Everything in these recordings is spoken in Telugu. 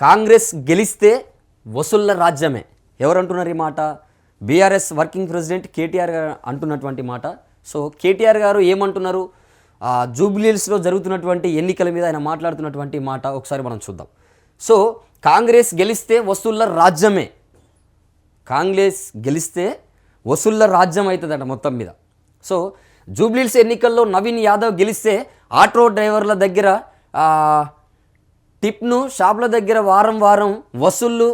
కాంగ్రెస్ గెలిస్తే వసూళ్ళ రాజ్యమే. ఎవరు అంటున్నారు ఈ మాట? బీఆర్ఎస్ వర్కింగ్ ప్రెసిడెంట్ కేటీఆర్ గారు అంటున్నటువంటి మాట. సో కేటీఆర్ గారు ఏమంటున్నారు? ఆ, జూబ్లీహిల్స్లో జరుగుతున్నటువంటి ఎన్నికల మీద ఆయన మాట్లాడుతున్నటువంటి మాట ఒకసారి మనం చూద్దాం. సో కాంగ్రెస్ గెలిస్తే వసూళ్ళ రాజ్యమే. కాంగ్రెస్ గెలిస్తే వసూళ్ళ రాజ్యం అవుతుందట మొత్తం మీద. సో జూబ్లీల్స్ ఎన్నికల్లో నవీన్ యాదవ్ గెలిస్తే ఆటో డ్రైవర్ల దగ్గర టిప్ను షాపుల దగ్గర వారం వారం వసూళ్ళు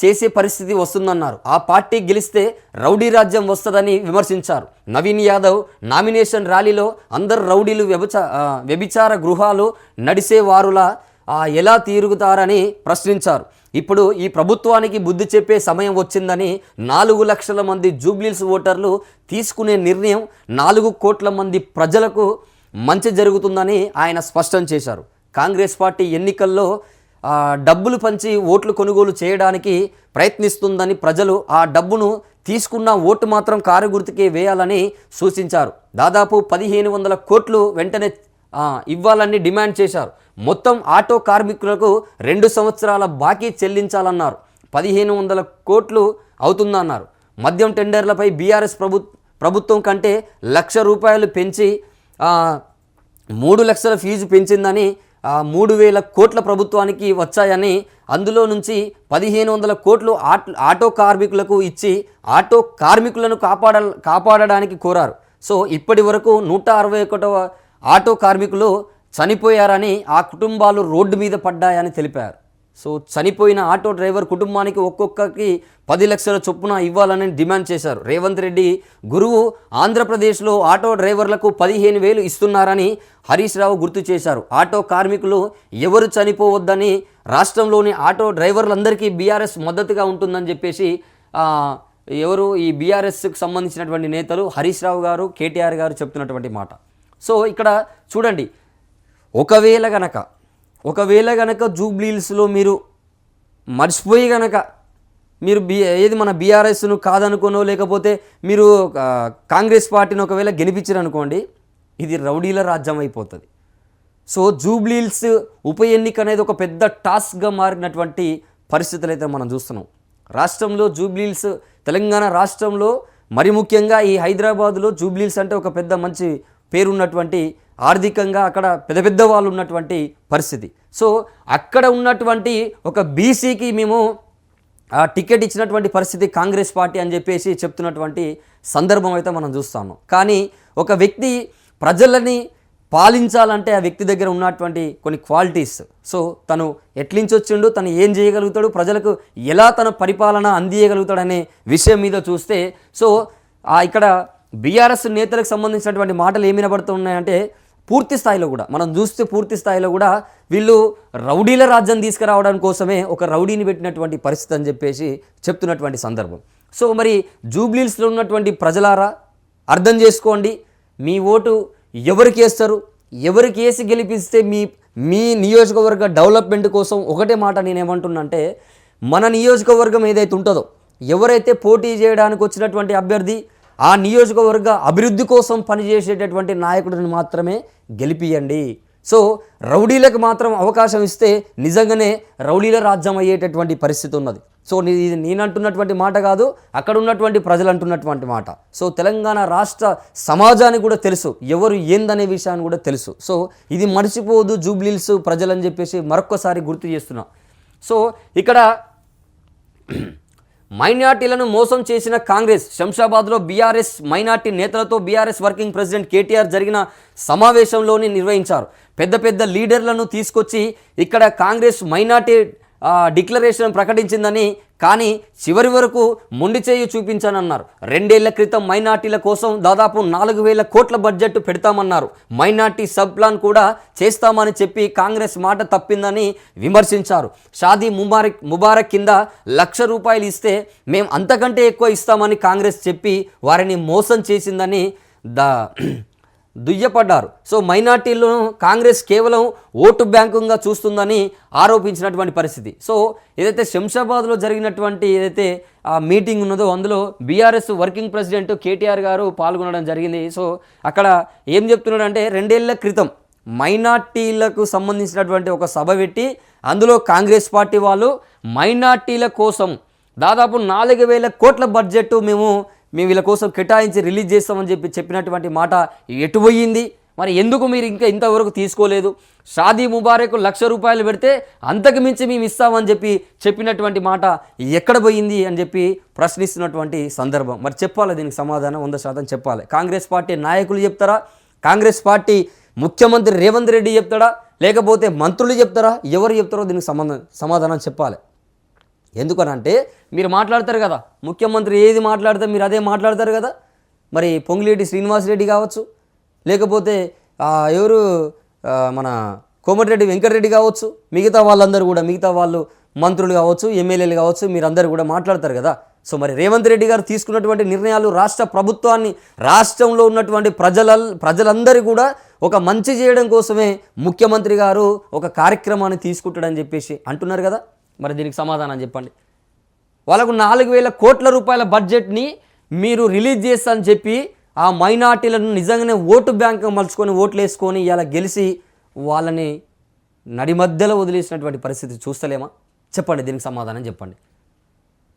చేసే పరిస్థితి వస్తుందన్నారు. ఆ పార్టీ గెలిస్తే రౌడీ రాజ్యం వస్తుందని విమర్శించారు. నవీన్ యాదవ్ నామినేషన్ ర్యాలీలో అందరు రౌడీలు వ్యభిచా వ్యభిచార గృహాలు నడిసేవారులా ఎలా తీరుగుతారని ప్రశ్నించారు. ఇప్పుడు ఈ ప్రభుత్వానికి బుద్ధి చెప్పే సమయం వచ్చిందని నాలుగు లక్షల మంది జూబ్లీల్స్ ఓటర్లు తీసుకునే నిర్ణయం నాలుగు కోట్ల మంది ప్రజలకు మంచి జరుగుతుందని ఆయన స్పష్టం చేశారు. కాంగ్రెస్ పార్టీ ఎన్నికల్లో డబ్బులు పంచి ఓట్లు కొనుగోలు చేయడానికి ప్రయత్నిస్తుందని ప్రజలు ఆ డబ్బును తీసుకున్న ఓటు మాత్రం కారు గుర్తుకే వేయాలని సూచించారు. దాదాపు పదిహేను వందల కోట్లు వెంటనే ఇవ్వాలని డిమాండ్ చేశారు. మొత్తం ఆటో కార్మికులకు రెండు సంవత్సరాల బాకీ చెల్లించాలన్నారు. పదిహేను వందల కోట్లు అవుతుందన్నారు. మద్యం టెండర్లపై బీఆర్ఎస్ ప్రభు ప్రభుత్వం కంటే లక్ష రూపాయలు పెంచి మూడు లక్షల ఫీజు పెంచిందని మూడు వేల కోట్ల ప్రభుత్వానికి వచ్చాయని అందులో నుంచి పదిహేను వందల కోట్లు ఆట్ ఆటో కార్మికులకు ఇచ్చి ఆటో కార్మికులను కాపాడ కాపాడడానికి కోరారు. సో ఇప్పటి వరకు నూట అరవై ఒకటవ ఆటో కార్మికులు చనిపోయారని ఆ కుటుంబాలు రోడ్డు మీద పడ్డాయని తెలిపారు. సో చనిపోయిన ఆటో డ్రైవర్ కుటుంబానికి ఒక్కొక్కరికి పది లక్షల చొప్పున ఇవ్వాలని డిమాండ్ చేశారు. రేవంత్ రెడ్డి గురువు ఆంధ్రప్రదేశ్లో ఆటో డ్రైవర్లకు పదిహేను వేలు ఇస్తున్నారని హరీష్ రావు గుర్తు చేశారు. ఆటో కార్మికులు ఎవరు చనిపోవద్దని రాష్ట్రంలోని ఆటో డ్రైవర్లందరికీ బీఆర్ఎస్ మద్దతుగా ఉంటుందని చెప్పేసి ఎవరు ఈ బీఆర్ఎస్కి సంబంధించినటువంటి నేతలు హరీష్ రావు గారు కేటీఆర్ గారు చెప్తున్నటువంటి మాట. సో ఇక్కడ చూడండి ఒకవేళ గనక ఒకవేళ కనుక జూబ్లీహిల్స్లో మీరు మర్చిపోయి కనుక మీరు బి ఏది మన బీఆర్ఎస్ను కాదనుకోనో లేకపోతే మీరు కాంగ్రెస్ పార్టీని ఒకవేళ గెలిపించారనుకోండి ఇది రౌడీల రాజ్యం అయిపోతుంది. సో జూబ్లీహిల్స్ ఉప ఎన్నిక అనేది ఒక పెద్ద టాస్క్గా మారినటువంటి పరిస్థితులు అయితే మనం చూస్తున్నాం. రాష్ట్రంలో జూబ్లీహిల్స్ తెలంగాణ రాష్ట్రంలో మరి ముఖ్యంగా ఈ హైదరాబాద్లో జూబ్లీహిల్స్ అంటే ఒక పెద్ద మంచి పేరున్నటువంటి ఆర్థికంగా అక్కడ పెద్ద పెద్ద వాళ్ళు ఉన్నటువంటి పరిస్థితి. సో అక్కడ ఉన్నటువంటి ఒక బీసీకి మేము ఆ టికెట్ ఇచ్చినటువంటి పరిస్థితి కాంగ్రెస్ పార్టీ అని చెప్పేసి చెప్తున్నటువంటి సందర్భం అయితే మనం చూస్తాము కానీ ఒక వ్యక్తి ప్రజలని పాలించాలంటే ఆ వ్యక్తి దగ్గర ఉన్నటువంటి కొన్ని క్వాలిటీస్. సో తను ఎట్లించొచ్చిండు తను ఏం చేయగలుగుతాడు ప్రజలకు ఎలా తన పరిపాలన అందియగలుగుతాడనే విషయం మీద చూస్తే సో ఇక్కడ బీఆర్ఎస్ నేతలకు సంబంధించినటువంటి మాటలు ఏమి వినబడుతున్నాయంటే పూర్తి స్థాయిలో కూడా మనం చూస్తే పూర్తి స్థాయిలో కూడా వీళ్ళు రౌడీల రాజ్యం తీసుకురావడం కోసమే ఒక రౌడీని పెట్టినటువంటి పరిస్థితి అని చెప్పేసి చెప్తున్నటువంటి సందర్భం. సో మరి జూబ్లీల్స్లో ఉన్నటువంటి ప్రజలారా అర్థం చేసుకోండి మీ ఓటు ఎవరికి వేస్తారు? ఎవరికి వేసి గెలిపిస్తే మీ మీ నియోజకవర్గ డెవలప్మెంట్ కోసం ఒకటే మాట నేనేమంటున్నంటే మన నియోజకవర్గం ఏదైతే ఉంటుందో ఎవరైతే పోటీ చేయడానికి వచ్చినటువంటి అభ్యర్థి ఆ నియోజకవర్గ అభివృద్ధి కోసం పనిచేసేటటువంటి నాయకుడిని మాత్రమే గెలిపియండి. సో రౌడీలకు మాత్రం అవకాశం ఇస్తే నిజంగానే రౌడీల రాజ్యం అయ్యేటటువంటి పరిస్థితి ఉన్నది. సో ఇది నేను అంటున్నటువంటి మాట కాదు అక్కడ ఉన్నటువంటి ప్రజలు అంటున్నటువంటి మాట. సో తెలంగాణ రాష్ట్ర సమాజానికి కూడా తెలుసు ఎవరు ఏందనే విషయాన్ని కూడా తెలుసు. సో ఇది మర్చిపోదు జూబ్లీల్స్ ప్రజలని చెప్పేసి మరొక్కసారి గుర్తు చేస్తున్నా. సో ఇక్కడ మైనార్టీలను మోసం చేసిన కాంగ్రెస్ శంషాబాద్లో బీఆర్ఎస్ మైనార్టీ నేతలతో బీఆర్ఎస్ వర్కింగ్ ప్రెసిడెంట్ కేటీఆర్ జరిగిన సమావేశంలోనే నిర్వహించారు. పెద్ద పెద్ద లీడర్లను తీసుకొచ్చి ఇక్కడ కాంగ్రెస్ మైనార్టీ డిక్లరేషన్ ప్రకటించిందని కానీ చివరి వరకు మొండి చేయి చూపించానన్నారు. రెండేళ్ళ క్రితం మైనార్టీల కోసం దాదాపు నాలుగు వేల కోట్ల బడ్జెట్ పెడతామన్నారు. మైనార్టీ సబ్ ప్లాన్ కూడా చేస్తామని చెప్పి కాంగ్రెస్ మాట తప్పిందని విమర్శించారు. షాదీ ముబారక్ ముబారక్ కింద లక్ష రూపాయలు ఇస్తే మేము అంతకంటే ఎక్కువ ఇస్తామని కాంగ్రెస్ చెప్పి వారిని మోసం చేసిందని ద దుయ్యపడ్డారు. సో మైనార్టీలను కాంగ్రెస్ కేవలం ఓటు బ్యాంకుగా చూస్తుందని ఆరోపించినటువంటి పరిస్థితి. సో ఏదైతే శంషాబాద్లో జరిగినటువంటి ఏదైతే ఆ మీటింగ్ ఉన్నదో అందులో బీఆర్ఎస్ వర్కింగ్ ప్రెసిడెంట్ కేటీఆర్ గారు పాల్గొనడం జరిగింది. సో అక్కడ ఏం చెప్తున్నాడంటే రెండేళ్ళ క్రితం మైనార్టీలకు సంబంధించినటువంటి ఒక సభ పెట్టి అందులో కాంగ్రెస్ పార్టీ వాళ్ళు మైనార్టీల కోసం దాదాపు నాలుగు వేల కోట్ల బడ్జెట్ మేము మేము వీళ్ళ కోసం కేటాయించి రిలీజ్ చేస్తామని చెప్పి చెప్పినటువంటి మాట ఎటు పోయింది? మరి ఎందుకు మీరు ఇంకా ఇంతవరకు తీసుకోలేదు? షాదీ ముబారక్ లక్ష రూపాయలు పెడితే అంతకు మించి మేము ఇస్తామని చెప్పి చెప్పినటువంటి మాట ఎక్కడ పోయింది అని చెప్పి ప్రశ్నిస్తున్నటువంటి సందర్భం. మరి చెప్పాలి దీనికి సమాధానం? వంద శాతం చెప్పాలి. కాంగ్రెస్ పార్టీ నాయకులు చెప్తారా? కాంగ్రెస్ పార్టీ ముఖ్యమంత్రి రేవంత్ రెడ్డి చెప్తాడా? లేకపోతే మంత్రులు చెప్తారా? ఎవరు చెప్తారో దీనికి సంబంధం సమాధానం చెప్పాలి. ఎందుకనంటే మీరు మాట్లాడతారు కదా ముఖ్యమంత్రి ఏది మాట్లాడితే మీరు అదే మాట్లాడతారు కదా. మరి పొంగులేటి శ్రీనివాసరెడ్డి కావచ్చు లేకపోతే ఎవరు మన కోమటిరెడ్డి వెంకటరెడ్డి కావచ్చు మిగతా వాళ్ళందరూ కూడా మిగతా వాళ్ళు మంత్రులు కావచ్చు ఎమ్మెల్యేలు కావచ్చు మీరందరూ కూడా మాట్లాడతారు కదా. సో మరి రేవంత్ రెడ్డి గారు తీసుకున్నటువంటి నిర్ణయాలు రాష్ట్ర ప్రభుత్వాన్ని రాష్ట్రంలో ఉన్నటువంటి ప్రజల ప్రజలందరూ కూడా ఒక మంచి చేయడం కోసమే ముఖ్యమంత్రి గారు ఒక కార్యక్రమాన్ని తీసుకుంటాడని చెప్పేసి అంటున్నారు కదా. మరి దీనికి సమాధానం చెప్పండి. వాళ్ళకు నాలుగు వేల కోట్ల రూపాయల బడ్జెట్ని మీరు రిలీజ్ చేస్తారని చెప్పి ఆ మైనార్టీలను నిజంగానే ఓటు బ్యాంక్ మలుచుకొని ఓట్లు వేసుకొని ఇలా గెలిచి వాళ్ళని నడి మధ్యలో వదిలేసినటువంటి పరిస్థితి చూస్తలేమా? చెప్పండి దీనికి సమాధానం చెప్పండి.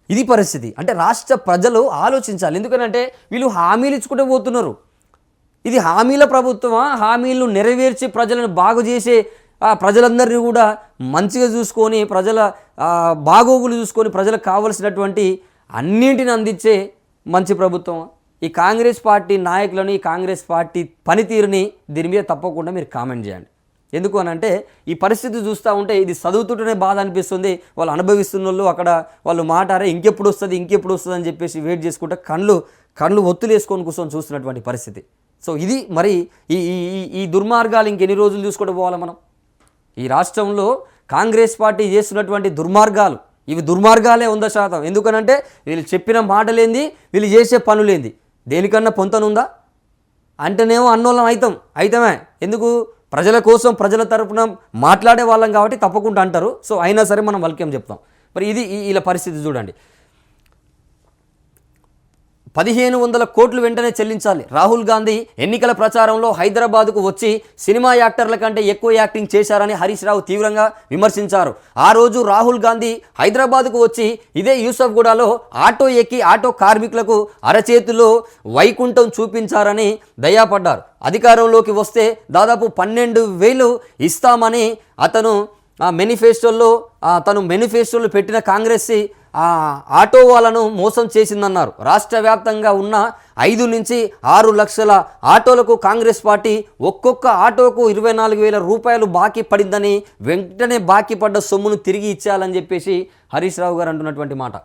ఇది పరిస్థితి. అంటే రాష్ట్ర ప్రజలు ఆలోచించాలి. ఎందుకంటే వీళ్ళు హామీలు ఇచ్చుకుంటూ పోతున్నారు. ఇది హామీల ప్రభుత్వమా? హామీలు నెరవేర్చి ప్రజలను బాగు చేసే ప్రజలందరినీ కూడా మంచిగా చూసుకొని ప్రజల బాగోగులు చూసుకొని ప్రజలకు కావలసినటువంటి అన్నింటిని అందించే మంచి ప్రభుత్వం. ఈ కాంగ్రెస్ పార్టీ నాయకులను ఈ కాంగ్రెస్ పార్టీ పనితీరుని దీని మీద తప్పకుండా మీరు కామెంట్ చేయండి. ఎందుకు అని అంటే ఈ పరిస్థితి చూస్తూ ఉంటే ఇది చదువుతుంటేనే బాధ అనిపిస్తుంది. వాళ్ళు అనుభవిస్తున్న వాళ్ళు అక్కడ వాళ్ళు మాటారే ఇంకెప్పుడు వస్తుంది ఇంకెప్పుడు వస్తుంది అని చెప్పేసి వెయిట్ చేసుకుంటే కళ్ళు కళ్ళు ఒత్తులేసుకొని కూర్చొని చూస్తున్నటువంటి పరిస్థితి. సో ఇది మరి ఈ ఈ ఈ- ఈ దుర్మార్గాలు ఇంకెన్ని రోజులు చూసుకుంటూ పోవాలి మనం? ఈ రాష్ట్రంలో కాంగ్రెస్ పార్టీ చేస్తున్నటువంటి దుర్మార్గాలు ఇవి దుర్మార్గాలే వంద శాతం. ఎందుకనంటే వీళ్ళు చెప్పిన మాటలేంది వీళ్ళు చేసే పనులేంది. దేనికన్నా పొంతనుందా? అంటేనేమో అన్నోళం అవుతాం అయితమే. ఎందుకు? ప్రజల కోసం ప్రజల తరపున మాట్లాడే వాళ్ళం కాబట్టి తప్పకుండా అంటారు. సో అయినా సరే మనం వాళ్ళకేం చెప్తాం. మరి ఇది ఈ- వీళ్ళ పరిస్థితి చూడండి. పదిహేను వందల కోట్లు వెంటనే చెల్లించాలి. రాహుల్ గాంధీ ఎన్నికల ప్రచారంలో హైదరాబాద్కు వచ్చి సినిమా యాక్టర్ల కంటే ఎక్కువ యాక్టింగ్ చేశారని హరీష్ రావు తీవ్రంగా విమర్శించారు. ఆ రోజు రాహుల్ గాంధీ హైదరాబాద్కు వచ్చి ఇదే యూసఫ్గూడలో ఆటో ఎక్కి ఆటో కార్మికులకు అరచేతిలో వైకుంఠం చూపించారని దయాపడ్డారు. అధికారంలోకి వస్తే దాదాపు పన్నెండు వేలు ఇస్తామని అతను ఆ మేనిఫెస్టోల్లో తను మేనిఫెస్టోలో పెట్టిన కాంగ్రెస్ ఆటో వాళ్ళను మోసం చేసిందన్నారు. రాష్ట్ర వ్యాప్తంగా ఉన్న ఐదు నుంచి ఆరు లక్షల ఆటోలకు కాంగ్రెస్ పార్టీ ఒక్కొక్క ఆటోకు ఇరవై నాలుగు వేల రూపాయలు బాకీ పడిందని వెంటనే బాకీ పడ్డ సొమ్మును తిరిగి ఇచ్చేయాలని చెప్పేసి హరీష్ రావు గారు అంటున్నటువంటి మాట.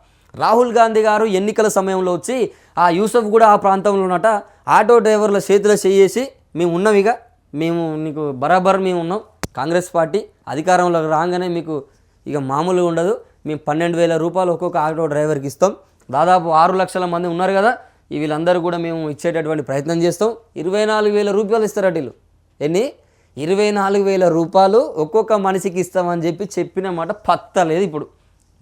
రాహుల్ గాంధీ గారు ఎన్నికల సమయంలో వచ్చి ఆ యూసఫ్ కూడా ఆ ప్రాంతంలో ఉన్నట ఆటో డ్రైవర్ల చేతిలో చేయేసి మేము ఉన్నవిగా మేము నీకు బరాబర్ మేము ఉన్నాం. కాంగ్రెస్ పార్టీ అధికారంలోకి రాగానే మీకు ఇక మామూలుగా ఉండదు. మేము పన్నెండు వేల రూపాయలు ఒక్కొక్క ఆటో డ్రైవర్కి ఇస్తాం. దాదాపు ఆరు లక్షల మంది ఉన్నారు కదా వీళ్ళందరూ కూడా మేము ఇచ్చేటటువంటి ప్రయత్నం చేస్తాం. ఇరవై నాలుగు వేల రూపాయలు ఇస్తారట వీళ్ళు. ఎన్ని? ఇరవై నాలుగు వేల రూపాయలు ఒక్కొక్క మనిషికి ఇస్తామని చెప్పి చెప్పిన మాట పత్తలేదు ఇప్పుడు.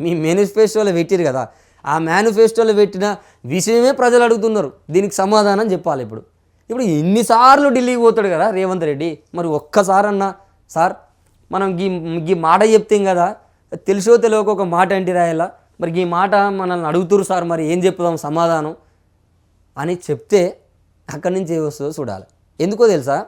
మీ మేనిఫెస్టోలో పెట్టారు కదా ఆ మేనిఫెస్టోలో పెట్టిన విషయమే ప్రజలు అడుగుతున్నారు. దీనికి సమాధానం చెప్పాలి ఇప్పుడు. ఇప్పుడు ఎన్నిసార్లు ఢిల్లీకి పోతాడు కదా రేవంత్ రెడ్డి. మరి ఒక్కసారన్నా సార్ మనం గీ గీ మాట చెప్తాం కదా తెలుసో తెలియక ఒక మాట అంటే రాయాల మరి ఈ మాట మనల్ని అడుగుతురు సార్ మరి ఏం చెప్తాం సమాధానం? అని చెప్తే అక్కడి నుంచి వస్తుందో చూడాలి. ఎందుకో తెలుసా?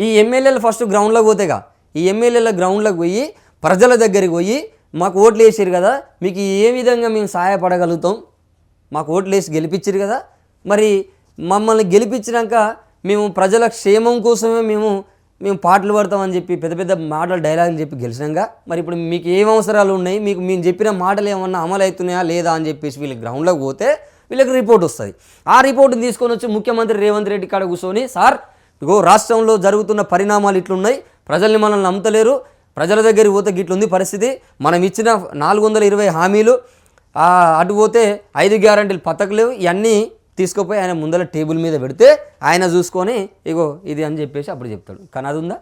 ఈ ఎమ్మెల్యేలు ఫస్ట్ గ్రౌండ్లోకి పోతేగా ఈ ఎమ్మెల్యేల గ్రౌండ్లోకి పోయి ప్రజల దగ్గరికి పోయి మాకు ఓట్లు వేసారు కదా మీకు ఏ విధంగా మేము సహాయపడగలుగుతాం? మాకు ఓట్లు వేసి గెలిపించారు కదా? మరి మమ్మల్ని గెలిపించినాక మేము ప్రజల క్షేమం కోసమే మేము మేము పాటలు పడతామని చెప్పి పెద్ద పెద్ద మాటలు డైలాగులు చెప్పి గెలిచినాక మరి ఇప్పుడు మీకు ఏం అవసరాలు ఉన్నాయి? మీకు మేము చెప్పిన మాటలు ఏమన్నా అమలు అవుతున్నాయా లేదా అని చెప్పేసి వీళ్ళు గ్రౌండ్లోకి పోతే వీళ్ళకి రిపోర్ట్ వస్తుంది. ఆ రిపోర్ట్ని తీసుకొని వచ్చి ముఖ్యమంత్రి రేవంత్ రెడ్డి కాడ కూర్చొని సార్ ఇగో రాష్ట్రంలో జరుగుతున్న పరిణామాలు ఇట్లున్నాయి. ప్రజల్ని మనల్ని నమ్ముతలేరు. ప్రజల దగ్గరికి పోతే గిట్లుంది పరిస్థితి. మనం ఇచ్చిన నాలుగు వందల ఇరవై హామీలు అటు పోతే ఐదు గ్యారంటీలు పథకలేవు. ఇవన్నీ తీసుకుపోయి ఆయన ముందర టేబుల్ మీద పెడితే ఆయన చూసుకొని ఇగో ఇది అని చెప్పేసి అప్పుడు చెప్తాడు. కానీ అది ఉందా?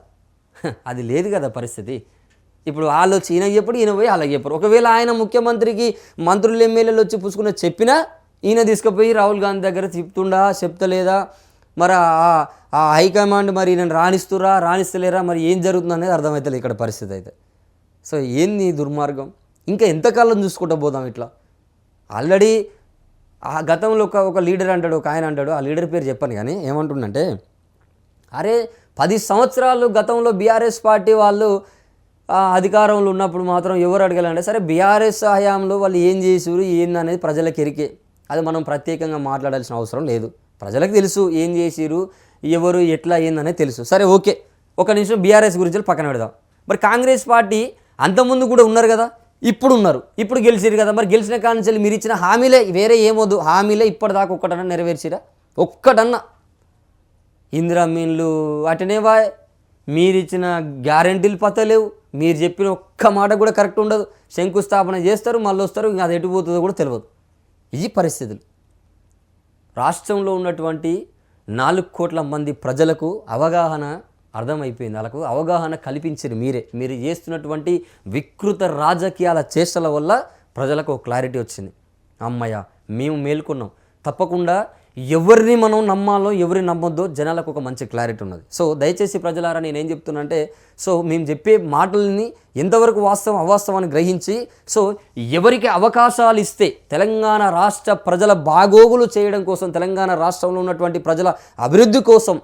అది లేదు కదా పరిస్థితి. ఇప్పుడు వాళ్ళు వచ్చి ఈయన చెప్పడు ఈయన పోయి అలాగే చెప్పరు ఒకవేళ ఆయన ముఖ్యమంత్రికి మంత్రులు ఎమ్మెల్యేలు వచ్చి పుచ్చుకున్న చెప్పినా ఈయన తీసుకుపోయి రాహుల్ గాంధీ దగ్గర చెప్తుండా చెప్తలేదా? మరి ఆ- హైకమాండ్ మరి నేను రాణిస్తురా రాణిస్తలేరా? మరి ఏం జరుగుతుంది అనేది అర్థమవుతుంది ఇక్కడ పరిస్థితి అయితే. సో ఏంది దుర్మార్గం? ఇంకా ఎంతకాలం చూసుకుంటూ పోదాం ఇట్లా? ఆల్రెడీ ఆ గతంలో ఒక ఒక లీడర్ అంటాడు ఒక ఆయన అంటాడు ఆ లీడర్ పేరు చెప్పాను కానీ ఏమంటుండంటే అరే పది సంవత్సరాలు గతంలో బీఆర్ఎస్ పార్టీ వాళ్ళు అధికారంలో ఉన్నప్పుడు మాత్రం ఎవరు అడగాలంటే సరే బీఆర్ఎస్ హయాంలో వాళ్ళు ఏం చేసారు ఏంది అనేది ప్రజలకు ఎరికే అది మనం ప్రత్యేకంగా మాట్లాడాల్సిన అవసరం లేదు. ప్రజలకు తెలుసు ఏం చేసిరు ఎవరు ఎట్లా ఏందనేది తెలుసు. సరే ఓకే. ఒక నిమిషం బీఆర్ఎస్ గురించి పక్కన పెడదాం. మరి కాంగ్రెస్ పార్టీ అంతకుముందు కూడా ఉన్నారు కదా? ఇప్పుడు ఉన్నారు ఇప్పుడు గెలిచిరు కదా మరి గెలిచిన కానించి మీరు ఇచ్చిన హామీలే వేరే ఏమొద్దు. హామీలే ఇప్పటిదాకా ఒక్కటన్నా నెరవేర్చిరా ఒక్కటన్నా. ఇందిరా మీన్లు అటనే బాయ్ మీరు ఇచ్చిన గ్యారంటీలు పత్తలేవు. మీరు చెప్పిన ఒక్క మాట కూడా కరెక్ట్ ఉండదు. శంకుస్థాపన చేస్తారు మళ్ళీ వస్తారు ఇంకా అది ఎటుపోతుందో కూడా తెలియదు ఇది పరిస్థితులు. రాష్ట్రంలో ఉన్నటువంటి నాలుగు కోట్ల మంది ప్రజలకు అవగాహన అర్థమైపోయింది. వాళ్ళకు అవగాహన కల్పించారు మీరే. మీరు చేస్తున్నటువంటి వికృత రాజకీయాల చేష్టల వల్ల ప్రజలకు ఒక క్లారిటీ వచ్చింది. అమ్మయ్య మేము మేల్కొన్నాం. తప్పకుండా ఎవరిని మనం నమ్మాలో ఎవరిని నమ్మొద్దో జనాలకు ఒక మంచి క్లారిటీ ఉన్నది. సో దయచేసి ప్రజలారా నేనేం చెప్తున్నానంటే సో మేము చెప్పే మాటల్ని ఎంతవరకు వాస్తవం అవాస్తవాన్ని గ్రహించి సో ఎవరికి అవకాశాలు ఇస్తే తెలంగాణ రాష్ట్ర ప్రజల బాగోగులు చేయడం కోసం తెలంగాణ రాష్ట్రంలో ఉన్నటువంటి ప్రజల అభివృద్ధి కోసం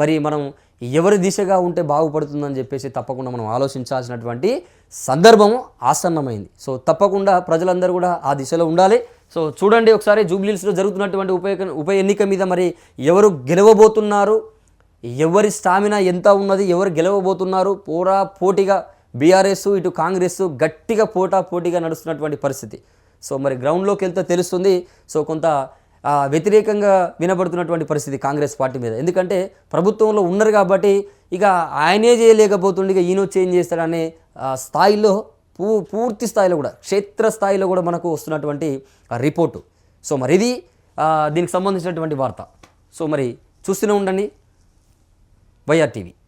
మరి మనం ఎవరి దిశగా ఉంటే బాగుపడుతుందని చెప్పేసి తప్పకుండా మనం ఆలోచించాల్సినటువంటి సందర్భం ఆసన్నమైంది. సో తప్పకుండా ప్రజలందరూ కూడా ఆ దిశలో ఉండాలి. సో చూడండి ఒకసారి జూబ్లీస్లో జరుగుతున్నటువంటి ఉప ఉప ఎన్నిక మీద మరి ఎవరు గెలవబోతున్నారు? ఎవరి స్టామినా ఎంత ఉన్నది? ఎవరు గెలవబోతున్నారు? పోరా పోటీగా బీఆర్ఎస్ ఇటు కాంగ్రెస్ గట్టిగా పోటా పోటీగా నడుస్తున్నటువంటి పరిస్థితి. సో మరి గ్రౌండ్లోకి వెళ్తే తెలుస్తుంది. సో కొంత వ్యతిరేకంగా వినబడుతున్నటువంటి పరిస్థితి కాంగ్రెస్ పార్టీ మీద. ఎందుకంటే ప్రభుత్వంలో ఉన్నారు కాబట్టి ఇక ఆయనే చేయలేకపోతుండే ఇక ఈయన వచ్చి ఏం చేస్తాడనే స్థాయిలో పూ పూర్తి స్థాయిలో కూడా క్షేత్ర స్థాయిలో కూడా మనకు వస్తున్నటువంటి రిపోర్టు. సో మరి ఇది దీనికి సంబంధించినటువంటి వార్త. సో మరి చూస్తూనే ఉండండి. YR TV.